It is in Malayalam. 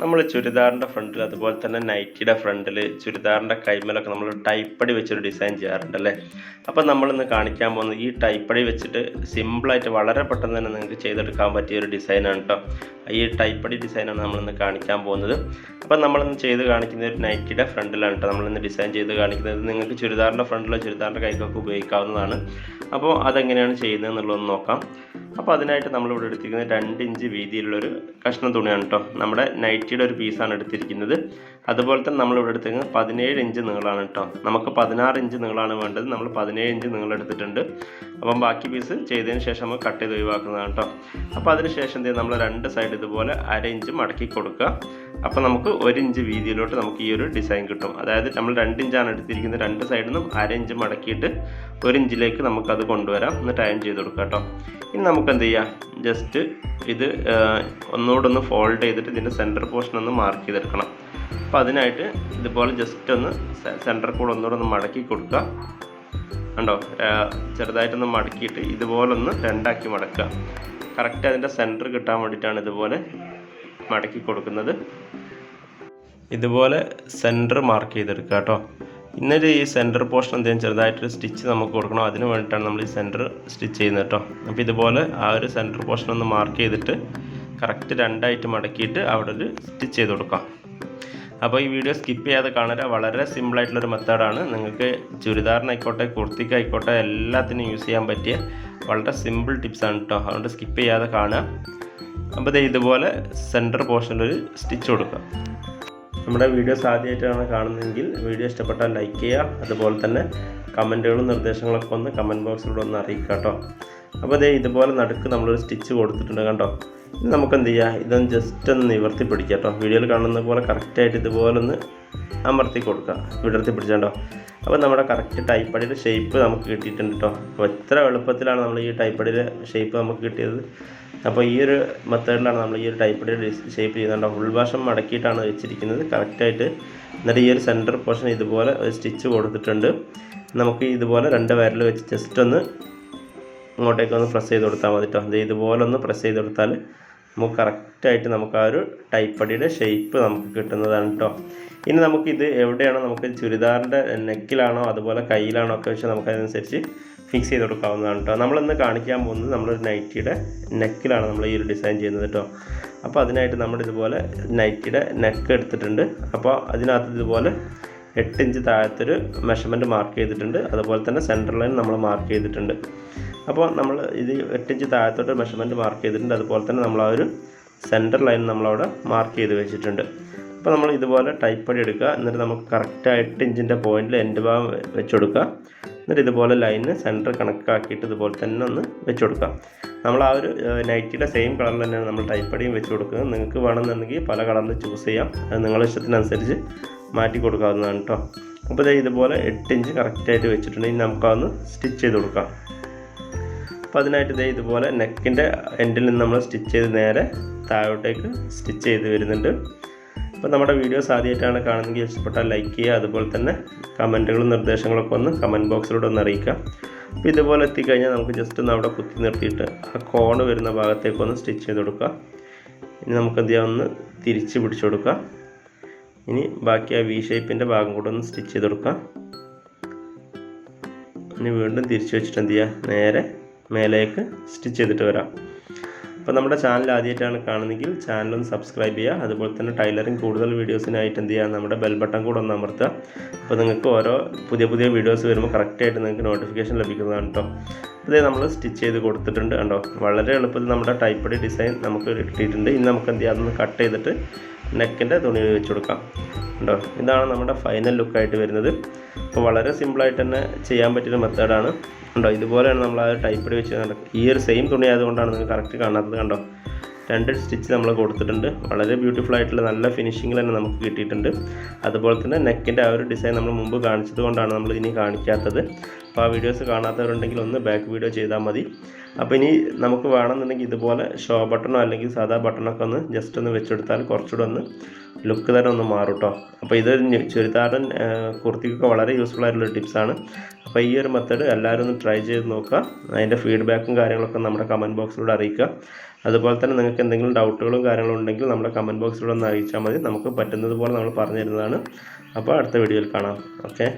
നമ്മൾ ചുരിദാറിന്റെ ഫ്രണ്ടിൽ അതുപോലെ തന്നെ നൈറ്റിയുടെ ഫ്രണ്ടിൽ ചുരിദാറിന്റെ കൈമലൊക്കെ നമ്മൾ ടൈപ്പടി വെച്ചൊരു ഡിസൈൻ ചെയ്യാറുണ്ട് അല്ലേ അപ്പം നമ്മളിന്ന് കാണിക്കാൻ പോകുന്നത് ഈ ടൈപ്പടി വെച്ചിട്ട് സിമ്പിളായിട്ട് വളരെ പെട്ടെന്ന് തന്നെ നിങ്ങൾക്ക് ചെയ്തെടുക്കാൻ പറ്റിയ ഒരു ഡിസൈനാണ് കേട്ടോ ഈ ടൈപ്പടി ഡിസൈനാണ് നമ്മളിന്ന് കാണിക്കാൻ പോകുന്നത്. അപ്പം നമ്മളിന്ന് ചെയ്ത് കാണിക്കുന്ന ഒരു നൈറ്റിയുടെ ഫ്രണ്ടിലാണ് കേട്ടോ നമ്മളിന്ന് ഡിസൈൻ ചെയ്ത് കാണിക്കുന്നത് നിങ്ങൾക്ക് ചുരിദാറിന്റെ ഫ്രണ്ടിലോ ചുരിദാറിന്റെ കൈക്കൊക്കെ ഉപയോഗിക്കാവുന്നതാണ്. അപ്പോൾ അതെങ്ങനെയാണ് ചെയ്യുന്നത് എന്നുള്ളതൊന്ന് നോക്കാം. അപ്പോൾ അതിനായിട്ട് നമ്മളിവിടെ എടുത്തിരിക്കുന്നത് രണ്ട് ഇഞ്ച് വീതിയിലുള്ളൊരു കഷ്ണം തുണിയാണ് കേട്ടോ നമ്മുടെ നൈറ്റിയുടെ ഒരു പീസാണ് എടുത്തിരിക്കുന്നത്. അതുപോലെ തന്നെ നമ്മളിവിടെ എടുത്തിരിക്കുന്നത് പതിനേഴ് ഇഞ്ച് നീളമാണ് കേട്ടോ നമുക്ക് പതിനാറ് ഇഞ്ച് നീളമാണ് വേണ്ടത്. നമ്മൾ പതിനേഴ് ഇഞ്ച് നീളം എടുത്തിട്ടുണ്ട്. അപ്പം ബാക്കി പീസ് ചെയ്തതിന് ശേഷം നമുക്ക് കട്ട് ചെയ്ത് ഒഴിവാക്കുന്നതാണ് കേട്ടോ അപ്പോൾ അതിന് ശേഷം എന്ത് നമ്മൾ രണ്ട് സൈഡ് ഇതുപോലെ അര ഇഞ്ച് മടക്കി കൊടുക്കുക. അപ്പോൾ നമുക്ക് ഒരു ഇഞ്ച് വീതിയിലോട്ട് നമുക്ക് ഈ ഒരു ഡിസൈൻ കിട്ടും. അതായത് നമ്മൾ രണ്ട് ഇഞ്ചാണ് എടുത്തിരിക്കുന്നത്. രണ്ട് സൈഡിൽ നിന്നും അര ഇഞ്ച് മടക്കിയിട്ട് ഒരു ഇഞ്ചിലേക്ക് നമുക്കത് കൊണ്ടുവരാം. ഒന്ന് ടൈം ചെയ്ത് കൊടുക്കാം കേട്ടോ. ഇനി നമുക്ക് എന്ത് ചെയ്യാം? ജസ്റ്റ് ഇത് ഒന്നുകൂടെ ഒന്ന് ഫോൾഡ് ചെയ്തിട്ട് ഇതിന്റെ സെന്റർ പോർഷൻ ഒന്ന് മാർക്ക് ചെയ്തെടുക്കണം. അപ്പോൾ അതിനായിട്ട് ഇതുപോലെ ജസ്റ്റ് ഒന്ന് സെന്റർ കൂടെ ഒന്നുകൂടെ ഒന്ന് മടക്കി കൊടുക്കുക കണ്ടോ? ചെറുതായിട്ടൊന്ന് മടക്കിയിട്ട് ഇതുപോലെ ഒന്ന് രണ്ടാക്കി മടക്കുക. കറക്റ്റ് അതിന്റെ സെന്റർ കിട്ടാൻ വേണ്ടിയിട്ടാണ് ഇതുപോലെ മടക്കി കൊടുക്കുന്നത്. ഇതുപോലെ സെന്റർ മാർക്ക് ചെയ്തെടുക്കുക കേട്ടോ. ഇന്നൊരു ഈ സെന്റർ പോർഷൻ എന്തെങ്കിലും ചെറുതായിട്ടൊരു സ്റ്റിച്ച് നമുക്ക് കൊടുക്കണം. അതിന് വേണ്ടിയിട്ടാണ് നമ്മൾ ഈ സെന്റർ സ്റ്റിച്ച് ചെയ്യുന്നത് കേട്ടോ. അപ്പോൾ ഇതുപോലെ ആ ഒരു സെന്റർ പോർഷൻ ഒന്ന് മാർക്ക് ചെയ്തിട്ട് കറക്റ്റ് രണ്ടായിട്ട് മടക്കിയിട്ട് അവിടെ ഒരു സ്റ്റിച്ച് ചെയ്ത് കൊടുക്കാം. അപ്പോൾ ഈ വീഡിയോ സ്കിപ്പ് ചെയ്യാതെ കാണുക. വളരെ സിമ്പിളായിട്ടുള്ളൊരു മെത്തേഡാണ് നിങ്ങൾക്ക് ചുരിദാറിനായിക്കോട്ടെ കുർത്തിക്കായിക്കോട്ടെ എല്ലാത്തിനും യൂസ് ചെയ്യാൻ പറ്റിയ വളരെ സിമ്പിൾ ടിപ്സാണ് കേട്ടോ. അതുകൊണ്ട് സ്കിപ്പ് ചെയ്യാതെ കാണുക. അപ്പോൾ ഇതുപോലെ സെന്റർ പോർഷനിലൊരു സ്റ്റിച്ച് കൊടുക്കുക നമ്മുടെ വീഡിയോസ് ആദ്യമായിട്ടാണ് കാണുന്നതെങ്കിൽ വീഡിയോ ഇഷ്ടപ്പെട്ടാൽ ലൈക്ക് ചെയ്യുക. അതുപോലെ തന്നെ കമന്റുകളും നിർദ്ദേശങ്ങളൊക്കെ ഒന്ന് കമന്റ് ബോക്സിലൂടെ ഒന്ന് അറിയിക്കുക കേട്ടോ. അപ്പോൾ അതേ ഇതുപോലെ നടുക്ക് നമ്മളൊരു സ്റ്റിച്ച് കൊടുത്തിട്ടുണ്ട് കണ്ടോ? നമുക്ക് എന്ത് ചെയ്യുക ഇതൊന്ന് ജസ്റ്റ് ഒന്ന് നിവർത്തി പിടിക്കുക കേട്ടോ. വീഡിയോയിൽ കാണുന്ന പോലെ കറക്റ്റായിട്ട് ഇതുപോലെ ഒന്ന് അമർത്തി കൊടുക്കുക. വിടർത്തി പിടിച്ചോ അപ്പോൾ നമ്മുടെ കറക്റ്റ് ടൈപ്പടിയുടെ ഷേപ്പ് നമുക്ക് കിട്ടിയിട്ടുണ്ട് കേട്ടോ അപ്പോൾ എത്ര എളുപ്പത്തിലാണ് നമ്മൾ ഈ ടൈപ്പടിയുടെ ഷേപ്പ് നമുക്ക് കിട്ടിയത്? അപ്പോൾ ഈ ഒരു മെത്തേഡിലാണ് നമ്മൾ ഈ ഒരു ടൈപ്പടിയുടെ ഷേപ്പ് ചെയ്യുന്നുണ്ടോ ഉൾവശം മടക്കിയിട്ടാണ് വെച്ചിരിക്കുന്നത്. കറക്റ്റായിട്ട് എന്നിട്ട് ഈ ഒരു സെന്റർ പോർഷൻ ഇതുപോലെ ഒരു സ്റ്റിച്ച് കൊടുത്തിട്ടുണ്ട്. നമുക്ക് ഇതുപോലെ രണ്ട് വയറിൽ വെച്ച് ജസ്റ്റ് ഒന്ന് ഇങ്ങോട്ടേക്ക് ഒന്ന് പ്രസ് ചെയ്ത് കൊടുത്താൽ മതി കേട്ടോ ഇതുപോലെ ഒന്ന് പ്രസ് ചെയ്ത് കൊടുത്താൽ നമുക്ക് കറക്റ്റായിട്ട് നമുക്ക് ആ ഒരു ടൈപ്പടിയുടെ ഷേപ്പ് നമുക്ക് കിട്ടുന്നതാണ് കേട്ടോ ഇനി നമുക്കിത് എവിടെയാണോ നമുക്ക് ചുരിദാറിന്റെ നെക്കിലാണോ അതുപോലെ കയ്യിലാണോ ഒക്കെ വെച്ച് നമുക്കതിനനുസരിച്ച് ഫിക്സ് ചെയ്ത് കൊടുക്കാവുന്നതാണ് കേട്ടോ നമ്മളിന്ന് കാണിക്കാൻ പോകുന്നത് നമ്മളൊരു നൈറ്റിയുടെ നെക്കിലാണ് നമ്മൾ ഈ ഒരു ഡിസൈൻ ചെയ്യുന്നത് കേട്ടോ അപ്പോൾ അതിനായിട്ട് നമ്മൾ ഇതുപോലെ നൈറ്റിയുടെ നെക്ക് എടുത്തിട്ടുണ്ട്. അപ്പോൾ അതിനകത്ത് ഇതുപോലെ എട്ട് ഇഞ്ച് താഴത്തൊരു മെഷർമെന്റ് മാർക്ക് ചെയ്തിട്ടുണ്ട്. അതുപോലെ തന്നെ സെന്റർ ലൈൻ നമ്മൾ മാർക്ക് ചെയ്തിട്ടുണ്ട്. അപ്പോൾ നമ്മൾ ഇത് എട്ട് ഇഞ്ച് താഴത്തോട്ട് മെഷർമെന്റ് മാർക്ക് ചെയ്തിട്ടുണ്ട്. അതുപോലെ തന്നെ നമ്മൾ ആ ഒരു സെന്റർ ലൈൻ നമ്മളവിടെ മാർക്ക് ചെയ്ത് വെച്ചിട്ടുണ്ട്. അപ്പോൾ നമ്മൾ ഇതുപോലെ ടൈപ്പ് അടി എടുക്കുക. എന്നിട്ട് നമുക്ക് കറക്റ്റ് എട്ട് ഇഞ്ചിന്റെ പോയിന്റിൽ എൻഡ് ഭാഗം വെച്ച് കൊടുക്കുക. എന്നിട്ട് ഇതുപോലെ ലൈന് സെന്റർ കണക്കാക്കിയിട്ട് ഇതുപോലെ തന്നെ ഒന്ന് വെച്ച് കൊടുക്കാം നമ്മൾ ആ ഒരു നൈറ്റിയുടെ സെയിം കളറിൽ തന്നെയാണ് നമ്മൾ ടൈപ്പ് പടിയും വെച്ച് കൊടുക്കുന്നത്. നിങ്ങൾക്ക് വേണമെന്നുണ്ടെങ്കിൽ പല കളറിൽ ചൂസ് ചെയ്യാം. അത് നിങ്ങളുടെ ഇഷ്ടത്തിനനുസരിച്ച് മാറ്റി കൊടുക്കാവുന്നതാണ് കേട്ടോ അപ്പോൾ ദേ ഇതുപോലെ എട്ട് ഇഞ്ച് കറക്റ്റായിട്ട് വെച്ചിട്ടുണ്ടെങ്കിൽ നമുക്കതൊന്ന് സ്റ്റിച്ച് ചെയ്ത് കൊടുക്കാം. അപ്പോൾ അതിനായിട്ട് ഇതേ ഇതുപോലെ നെക്കിന്റെ എൻഡിൽ നിന്ന് നമ്മൾ സ്റ്റിച്ച് ചെയ്ത് നേരെ താഴോട്ടേക്ക് സ്റ്റിച്ച് ചെയ്ത് വരുന്നുണ്ട്. അപ്പോൾ നമ്മുടെ വീഡിയോസ് ആദ്യമായിട്ടാണ് കാണുന്നതെങ്കിൽ ഇഷ്ടപ്പെട്ടാൽ ലൈക്ക് ചെയ്യുക. അതുപോലെ തന്നെ കമന്റുകളും നിർദ്ദേശങ്ങളൊക്കെ ഒന്ന് കമന്റ് ബോക്സിലൂടെ ഒന്ന് അറിയിക്കുക. അപ്പോൾ ഇതുപോലെ എത്തിക്കഴിഞ്ഞാൽ നമുക്ക് ജസ്റ്റ് ഒന്ന് അവിടെ കുത്തി നിർത്തിയിട്ട് ആ കോണ് വരുന്ന ഭാഗത്തേക്കൊന്ന് സ്റ്റിച്ച് ചെയ്ത് കൊടുക്കുക. ഇനി നമുക്ക് എന്ത് ചെയ്യാം? ഒന്ന് തിരിച്ച് പിടിച്ചു കൊടുക്കുക. ഇനി ബാക്കി ആ വി ഷേപ്പിന്റെ ഭാഗം കൂടെ ഒന്ന് സ്റ്റിച്ച് ചെയ്ത് കൊടുക്കുക ഇനി വീണ്ടും തിരിച്ചു വെച്ചിട്ട് എന്ത് ചെയ്യുക? നേരെ മേലേക്ക് സ്റ്റിച്ച് ചെയ്തിട്ട് വരാം. അപ്പോൾ നമ്മുടെ ചാനൽ ആദ്യമായിട്ടാണ് കാണുന്നതെങ്കിൽ ചാനലൊന്ന് സബ്സ്ക്രൈബ് ചെയ്യുക. അതുപോലെ തന്നെ ടൈലറിങ് കൂടുതൽ വീഡിയോസിനായിട്ട് എന്ത് ചെയ്യുക? നമ്മുടെ ബെൽ ബട്ടൺ കൂടെ ഒന്ന് അമർത്തുക. അപ്പോൾ നിങ്ങൾക്ക് ഓരോ പുതിയ പുതിയ വീഡിയോസ് വരുമ്പോൾ കറക്റ്റായിട്ട് നിങ്ങൾക്ക് നോട്ടിഫിക്കേഷൻ ലഭിക്കുന്നതാണ് കേട്ടോ ഇതേ നമ്മൾ സ്റ്റിച്ച് ചെയ്ത് കൊടുത്തിട്ടുണ്ട് കണ്ടോ? വളരെ എളുപ്പത്തിൽ നമ്മുടെ ടൈപ്പടി ഡിസൈൻ നമുക്ക് കിട്ടിയിട്ടുണ്ട്. ഇനി നമുക്ക് എന്ത് ചെയ്യാം? അതൊന്ന് കട്ട് ചെയ്തിട്ട് നെക്കിന്റെ തുണി വെച്ച് കൊടുക്കാം. കണ്ടോ? ഇതാണ് നമ്മുടെ ഫൈനൽ ലുക്കായിട്ട് വരുന്നത്. അപ്പോൾ വളരെ സിമ്പിളായിട്ട് തന്നെ ചെയ്യാൻ പറ്റിയൊരു മെത്തേഡാണ് കണ്ടോ? ഇതുപോലെയാണ് നമ്മൾ ആ ടൈപ്പിൽ വെച്ച് ഈ ഒരു സെയിം തുണി ആയതുകൊണ്ടാണ് നിങ്ങൾക്ക് കറക്റ്റ് കാണാത്തത് കണ്ടോ? രണ്ട് സ്റ്റിച്ച് നമ്മൾ കൊടുത്തിട്ടുണ്ട്. വളരെ ബ്യൂട്ടിഫുൾ ആയിട്ടുള്ള നല്ല ഫിനിഷിങ്ങിൽ തന്നെ നമുക്ക് കിട്ടിയിട്ടുണ്ട്. അതുപോലെ തന്നെ നെക്കിന്റെ ആ ഒരു ഡിസൈൻ നമ്മൾ മുമ്പ് കാണിച്ചത് കൊണ്ടാണ് നമ്മൾ ഇനി കാണിക്കാത്തത്. അപ്പോൾ ആ വീഡിയോസ് കാണാത്തവരുണ്ടെങ്കിൽ ഒന്ന് ബാക്ക് വീഡിയോ ചെയ്താൽ മതി. അപ്പോൾ ഇനി നമുക്ക് വേണമെന്നുണ്ടെങ്കിൽ ഇതുപോലെ ഷോ ബട്ടണോ അല്ലെങ്കിൽ സാധാ ബട്ടണൊക്കെ ഒന്ന് ജസ്റ്റ് ഒന്ന് വെച്ചെടുത്താൽ കുറച്ചുകൂടെ ഒന്ന് ലുക്ക് തന്നെ ഒന്ന് മാറും കേട്ടോ അപ്പോൾ ഇതൊരു ചുരിദാറൻ കുർത്തിക്കൊക്കെ വളരെ യൂസ്ഫുൾ ആയിട്ടുള്ള ടിപ്സാണ് അപ്പോൾ ഈ ഒരു മെത്തേഡ് എല്ലാവരും ഒന്ന് ട്രൈ ചെയ്ത് നോക്കുക. അതിന്റെ ഫീഡ്ബാക്കും കാര്യങ്ങളൊക്കെ നമ്മുടെ കമന്റ് ബോക്സിലൂടെ അറിയിക്കുക. അതുപോലെ തന്നെ നിങ്ങൾക്ക് എന്തെങ്കിലും ഡൗട്ടുകളും കാര്യങ്ങളും ഉണ്ടെങ്കിൽ നമ്മുടെ കമന്റ് ബോക്സിലൂടെ ഒന്ന് അറിയിച്ചാൽ മതി. നമുക്ക് പറ്റുന്നത് പോലെ നമ്മൾ പറഞ്ഞു തരുന്നതാണ്. അപ്പോൾ അടുത്ത വീഡിയോയിൽ കാണാം. ഓക്കെ